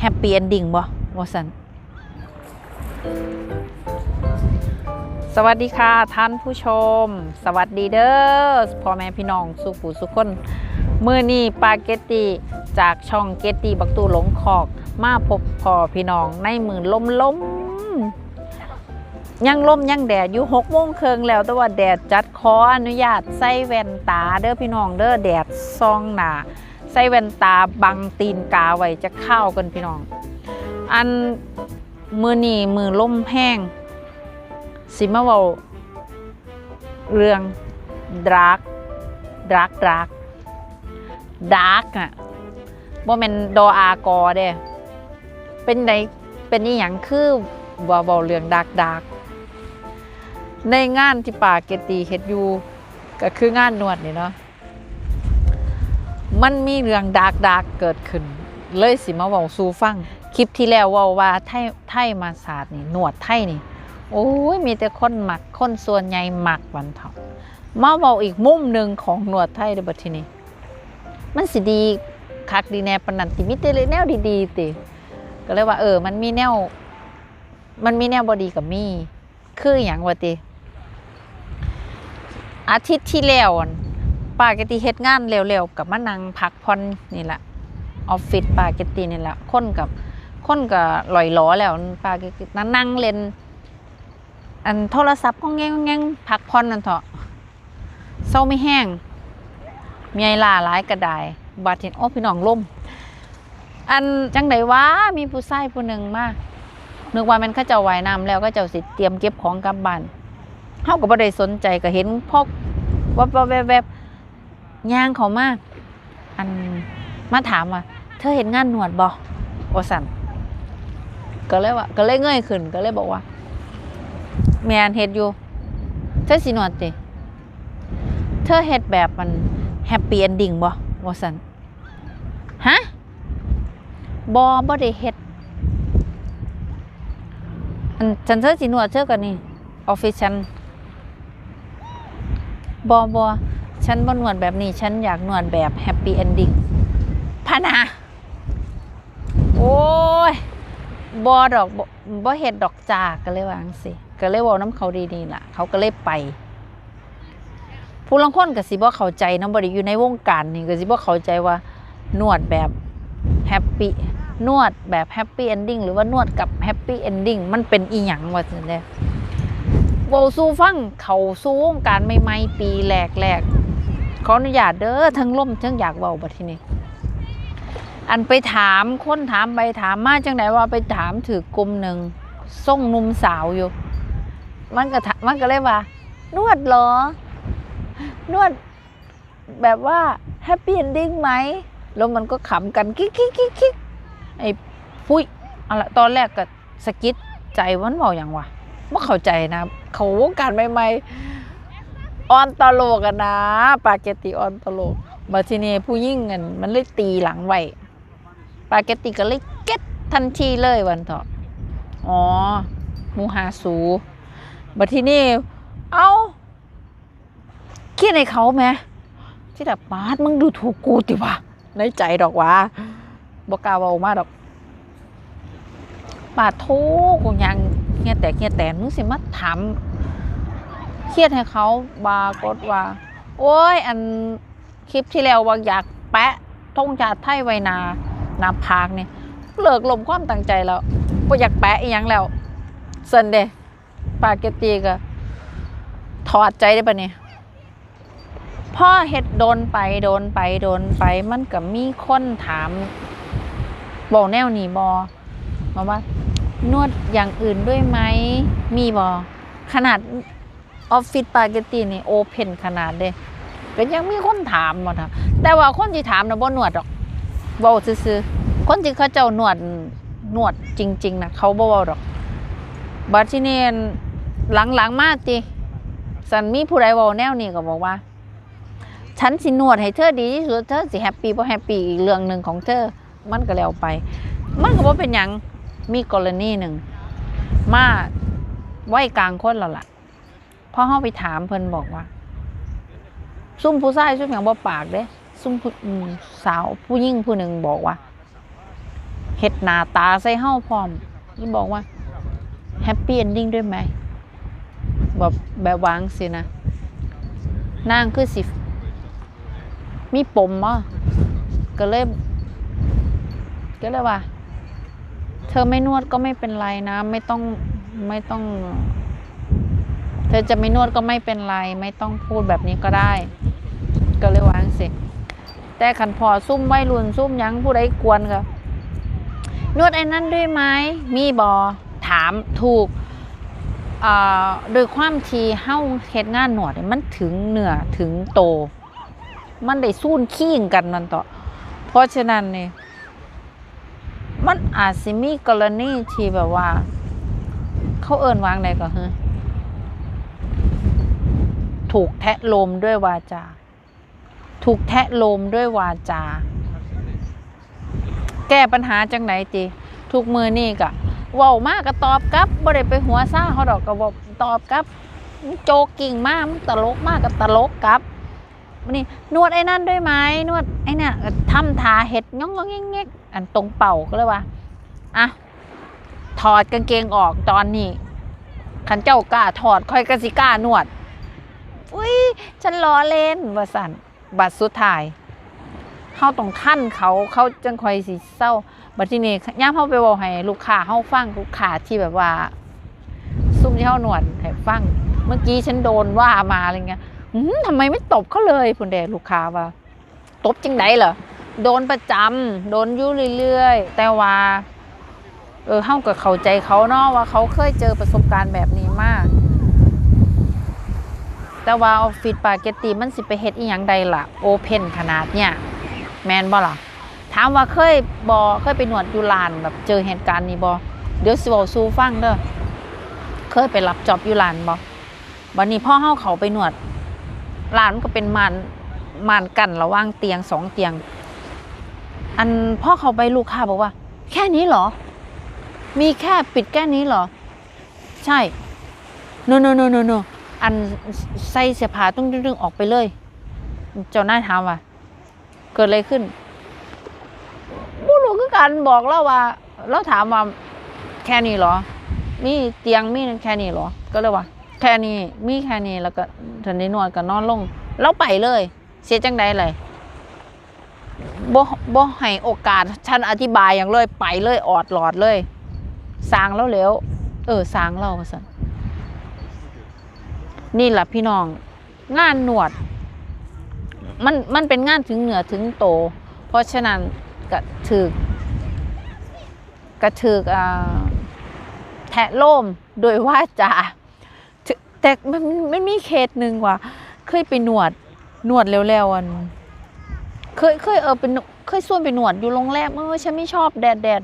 แฮปปี้เอนดิ้งบ่ว่าสันสวัสดีค่ะท่านผู้ชม สวัสดีเด้อพ่อแม่พี่น้องสุขูสุขคนมือนี้ปาเกตตีจากช่องเกตตีบักตูหลงขอก มาพบพ่อพี่น้องในมือล้มล้มยังล่มยังแดดอยู่หกโมงเคิงแล้วแต่ว่าแดดจัดขออนุญาตใส่แว่นตาเด้อพี่น้องเด้อแดดซองหนา ใส่แว่นตาบังตีนกาไว้จะเข้ากันพี่น้อง อันมือนี่มือล่มแห้ง สิมาเว้าเรื่องดรักดรักดรักดาร์กอะบ่แม่นดออากอเด้ เป็นไดเป็นอีหยังคือบ่เว้าเรื่องดาร์กดาร์กในงานที่ป่าเกตีเฮ็ดอยู่ก็คืองานนวดนี่เนาะ มันมีเรื่องดาร์กดาร์กเกิดขึ้น เลยสิมาเว้าสู่ฟัง คลิปที่แล้วว้าว่าไทยไทยมาศาสตร์นี่หนวดไทยนี่ โอ้ยมีแต่คนหมักคนส่วนใหญ่หมักวันเถาะมาเว้าอีกมุมหนึ่งของหนวดไทยเดบัทีนี้ มันสิดีคักดีแน่ปนนันติมีแต่แนวดีๆติก็เลยว่า เออ มันมีแนว มันมีแนวบอดีกับมีคืออย่างว่าติอาทิตย์ที่แล้วอั่น ปาเกติเฮ็ดงานเร็วๆกับมานั่งพักผ่อนนี่แหละออฟฟิศปาเกตินี่แหละคนกับคนกับลอยล้อแล้วปาเกตินั่งนั่งเล่นอันโทรศัพท์ก็แง่งแง่งพักผ่อนนั่นเถอะเศร้าไม่แห้งมีไอลาหลายกระดายบาดเห็นโอ้พี่น้องล่มอันจังไดวะมีผู้ชายผู้หนึ่งมานึกว่ามันเขาเจ้าว่ายน้ำแล้วก็เจ้าสิเตรียมเก็บของกลับบ้านเฮาก็บ่ได้สนใจก็เห็นพกวับๆแวบ ย่างเขามาอันมาถามว่า เธอเห็นงานหนวดบ่ว่าสั่นก็เลยว่า ก็เลยเงยขึ้น ก็เลยบอกว่า แมนเฮ็ดอยู่ เธอสิหนวดติเธอเฮ็ดแบบมันแฮปปี้เอนดิ้งบ่ว่าซั่นฮะบ่บ่ได้เฮ็ดอันฉันเธอสิหนวดเธอกันนี่ออฟฟิศฉันบ่บ่ ฉันบ่หนวดแบบนี้ ฉันอยากหนวดแบบแฮปปี้เอนดิ้งพะนาโอ้ยบ่ดอกบ่เฮ็ดดอกจากก็เลยวางสิก็เลยว้านํเขาดีๆล่ะ เขาก็เลยไป ผู้ลางคนก็สิบ่เข้าใจน้ำบ่ได้อยู่ในวงการนี่ก็สิบ่เข้าใจว่านวดแบบแฮปปี้นวดแบบแฮปปี้เอนดิ้งหรือว่านวดกับแฮปปี้เอนดิ้งมันเป็นอีหยังว่าซั่นเด้เว้าสู่ฟังเขาสู่วงการใหม่ๆปีแรกๆ ขออนุญาตเด้อทั้งล่มทั้งอยากเว้าบัดทีนี้อันไปถามคนถามไปถามมาจังไดว่าไปถามถือกลุ่มหนึ่งส่งนุ่มสาวอยู่ มันก็มันก็เลยว่า นวดเหรอ นวดแบบว่าแฮปปี้เอนดิ้งไหม แล้วมันก็ขำกันกิ๊กกิ๊กกิ๊กกิ๊กไอ้พุ้ยอะไรตอนแรกก็สกิดใจวันบอกอย่างวะไม่เข้าใจนะ เขาวงการใหม่ๆ ออนตโลกันนะปาเกตติออนตโลกมาทีนี้ผู้ยิ่งเงินมันเลยตีหลังไว้ปาเกตติก็เลยเก็ตทันทีเลยวันเถอะอ๋อมูฮาสูบัดทีนี้เอาคิดในเขาไหมที่แบบปาดมึงดูถูกกูติวะในใจดอกว่าบอกกาวามาดอกปาดโทกูยังเงี้ยแต่เงี้ยแต่มึงสิมาถาม เครียดให้เขาบากดว่า โอ้ย อันคลิปที่แล้วว่าอยากแปะทงชาติไทยไวนานาพากเนี่ยเลิกลมความตั้งใจแล้วว่าอยากแปะอีหยังแล้วเซนเดปาเกตตีก็ถอดใจได้ปะเนี่ยพ่อเฮ็ดโดนไปโดนไปโดนไปมันก็มีคนถามบอกแนวนี้บอมาว่านวดอย่างอื่นด้วยไหมมีบอขนาด ออฟฟิศปาเกตตีนี่โอเพนขนาดเด้ก็ยังมีคนถามมาถามแต่ว่าคนที่ถามนะบ่นวดดอกเว้าซื่อๆคนที่เขาเจ้านวดนวดจริง ๆนะเขาบ่เว้าดอกบัดที่นี่หลังๆมาติสันมีผู้ใดเว้าแนวนี้ก็บอกว่า ฉันสินวดให้เธอดีที่สุดเธอสิแฮปปี้บ่แฮปปี้อีกเรื่องหนึ่งของเธอ มันก็แล้วไป มันก็บ่เป็นหยังมีกรณีหนึ่งมาไว้กลางคนแล้วล่ะ พอเฮาไปถามเพิ่นบอกว่า ซุ่มผู้ชายซุ่มหยังบ่ปากเด้ซุ่มผู้สาวผู้หญิงผู้หนึ่งบอกว่าเฮ็ดหน้าตาใส่เฮาพร้อมนี่บอกว่าแฮปปี้เอนดิ้งด้วยไหมแบบแบบวางสินะนางคือสิมีปมบ่ก็เลยก็เลยว่า เธอไม่นวดก็ไม่เป็นไรนะ ไม่ต้องไม่ต้อง เธอจะไม่นวดก็ไม่เป็นไร ไม่ต้องพูดแบบนี้ก็ได้ ก็เลยวางสิ แต่ขันพอซุ่มไว้รุนซุ่มยังผู้ใดกวนก็นวดไอ้นั่นด้วยไหมมีบอถามถูกอ่าโดยความทีเฮ้าเฮ็ดงานหนวดเนี่ยมันถึงเหนือถึงโต มันได้สู้นขี้งกันนั่นต่อ เพราะฉะนั้นเนี่ยมันอาจสิมีกรณีที่แบบว่า เขาเอินวางใดก็คือ ถูกแทะโลมด้วยวาจา ถูกแทะโลมด้วยวาจา แก้ปัญหาจังไหนตีทุกมือนี่กะเว้ามากก็ตอบกลับบ่ได้ไปหัวซ่าเขาดอกก็บอกตอบกลับ โจกกิ่งมากมึงตลกมากก็ตลกกลับนี่นวดไอ้นั่นด้วยไหมนวดไอ้เนี่ยทำทาเห็ดงองงองแงกอันตรงเป่าก็เลยว่าอะถอดกางเกงออกตอนนี้ขันเจ้ากล้าถอดค่อยกสิก้านวด อุ้ยฉันล้อเล่นว่าสันบัตรสุดท้ายเขาต้องท่านเขาเขาจังคอยสิเศร้าบัดทีนี้ย่ามเขาไปบอกให้ลูกค้าเขาฟังลูกค้าที่แบบว่า ซุ่มที่เขาหนวดให้ฟัง เมื่อกี้ฉันโดนว่ามาอะไรเงี้ยทำไมไม่ตบเขาเลยคุณเดชลูกค้าว่า ตบจริงไดเหรอโดนประจำโดนยู่เรื่อยๆ แต่ว่า เออเฮาก็เข้าใจเขาเนาะว่าเขาเคยเจอประสบการณ์แบบนี้มาก แต่ว่าออฟฟิศปาเกตตีมันสิไปเฮ็ดอีหยังใดล่ะโอเพนขนาดเนี่ยแมนบ่ล่ะถามว่าเคยบอเคยไปหนวดยูลานแบบเจอเหตุการณ์นี้บอเดี๋ยวสิเว้าสู่ฟังเด้อเคยไปรับจอบยูลานบอบัดนี้พ่อเฮาเขาไปหนวดลานมันก็เป็นมานมานกันระหว่างเตียงสองเตียง อันพ่อเขาไปลูกค้าบอกว่า แค่นี้เหรอ มีแค่ปิดแค่นี้เหรอ ใช่โนโนโนโนโน อันใส่เสียผ้าต้องดึงออกไปเลย เจ้านายถามว่าเกิดอะไรขึ้นบ่รู้คือกันบอกเราว่า เราถามว่าแค่นี้เหรอ มีเตียงมีแค่นี้เหรอ ก็เลยว่า แค่นี้มีแค่นี้แล้วก็ทันได้นอนก็นอนลง เราไปเลย เสียจังใดเลยบ่บ่ให้โอกาสฉันอธิบายอย่างเลยไปเลยออดหลอดเลยสางแล้วแล้ว เออสางเราสัน นี่แหละพี่น้อง งานหนวด มันมันเป็นงานถึงเหนือถึงโต เพราะฉะนั้นก็ถือกก็ถือกแทะโล่มโดยว่าจาถึแต่มันมันมีเคสหนึ่งว่ะเคยไปหนวดหนวดเร็วๆอันเคยเคยเออเป็นเคยส่วนไปหนวดอยู่โรงแรมเออฉันไม่ชอบแดดแดด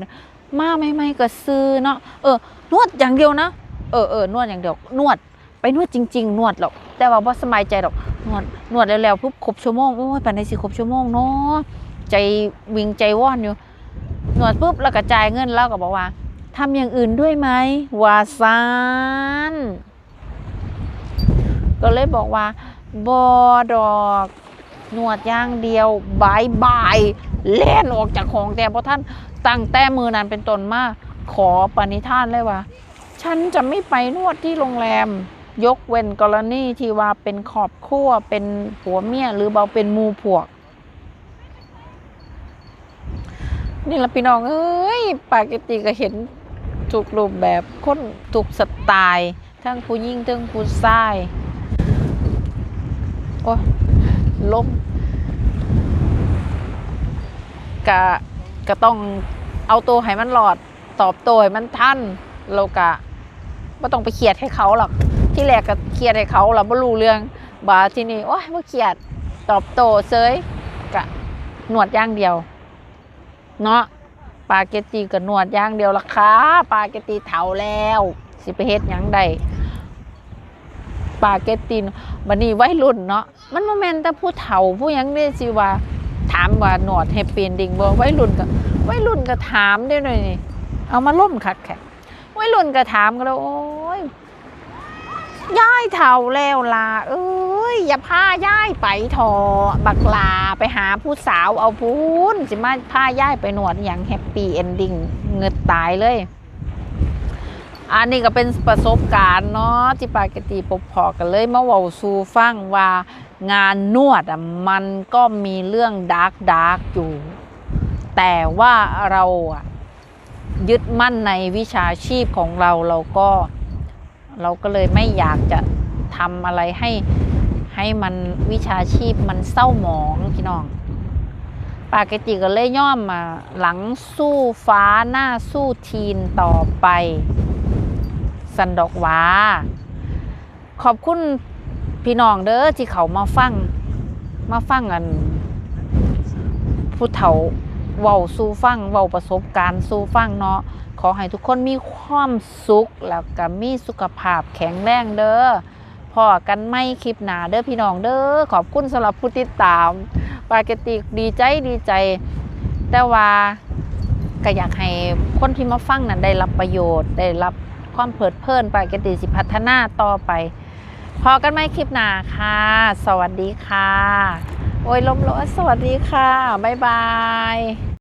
มาไม่ไม่ก็ซื้อเนาะเออนวดอย่างเดียวนะเออเออนวดอย่างเดียวนวด ไปนวดจริง ๆ นวดหรอก แต่ว่าบ่สบายใจหรอกนวดนวดแล้วๆปุ๊บครบชั่วโมงโอ้ยปานใดสิครบชั่วโมงเนาะใจวิงใจว่อนอยู่นวดปุ๊บแล้วก็จ่ายเงินแล้วก็บอกว่าทำอย่างอื่นด้วยไหมวาซานก็เลยบอกว่าบอดอกนวดอย่างเดียวบายบายเล่นออกจากของแต่พอท่านตั้งแต่มือนั้นเป็นต้นมาขอปณิธานเลยว่า ฉันจะไม่ไปนวดที่โรงแรม ยกเว้นกรณีที่ว่าเป็นขอบครัวเป็นผัวเมียหรือเบาเป็นมูพวก นี่ละพี่น้องเอ้ยปากติก็เห็นถูกรูปแบบคนถูกสไตล์ทั้งผู้หญิงทั้งผู้ชายโอ้ล้มกะก็ต้องเอาตัวให้มันหลอด ตอบโต้ให้มันทันเรากะไม่ต้องไปเคียดให้เขาหรอก ที่แรกก็เครียดให้เขาเราไม่รู้เรื่องบาที่นี่โอ้ยไม่เครียดตอบโต้เซยกะหนวดย่างเดียว เนาะปาเกตตีกับหนวดย่างเดียวละค่ะปาเกตตีเถาแล้ว สิไปเฮ็ดยังใดปาเกตตีบันนี้วัยรุ่นเนาะมันโมเมนต์แต่ผู้เฒ่าผู้ยังเนี่ยสิว่าถามว่าหนวดให้เปลี่ยนดิ่งบ่วัยรุ่นก็วัยรุ่นก็ถามได้หน่อยนี่เอามาล่มคักแค่วัยรุ่นก็ถามก็แล้วโอ้ย ยายเฒ่าแล้วล่ะเอ้ยยอย่าพาย่ายไปทอบักลาไปหาผู้สาวเอาพูนสิมาพาย่ายไปหนวดอย่างแฮปปี้เอนดิ้งเงือดตายเลย อันนี้ก็เป็นประสบการณ์เนาะที่ปากติปกพอกันเลยเมาเว้าสู่ฟังว่างานนวดอะมันก็มีเรื่องดาร์กดาร์กอยู่ แต่ว่าเราอะยึดมั่นในวิชาชีพของเราเราก็ เราก็เลยไม่อยากจะทำอะไรให้ให้มันวิชาชีพมันเศร้าหมองพี่น้องปากติก็เลยย่อมมาหลังสู้ฟ้าหน้าสู้ทีนต่อไป สันดอกวาขอบคุณพี่น้องเด้อที่เขามาฟัง มาฟังกันผู้เฒ่า เว้าสู่ฟังเว้าประสบการณ์สู่ฟังเนาะขอให้ทุกคนมีความสุขแล้วก็มีสุขภาพแข็งแรงเด้อพอกันไม่คลิปหนาเด้อพี่น้องเด้อขอบคุณสำหรับผู้ติดตามปาเกติดีใจดีใจ แต่ว่าก็อยากให้คนที่มาฟังนั้นได้รับประโยชน์ ได้รับความเพลิดเพลินปาเกติสิพัฒนาต่อไป พอกันไหมคลิปหนาค่ะ สวัสดีค่ะ โอ้ยลมร้อนสวัสดีค่ะ บ๊ายบาย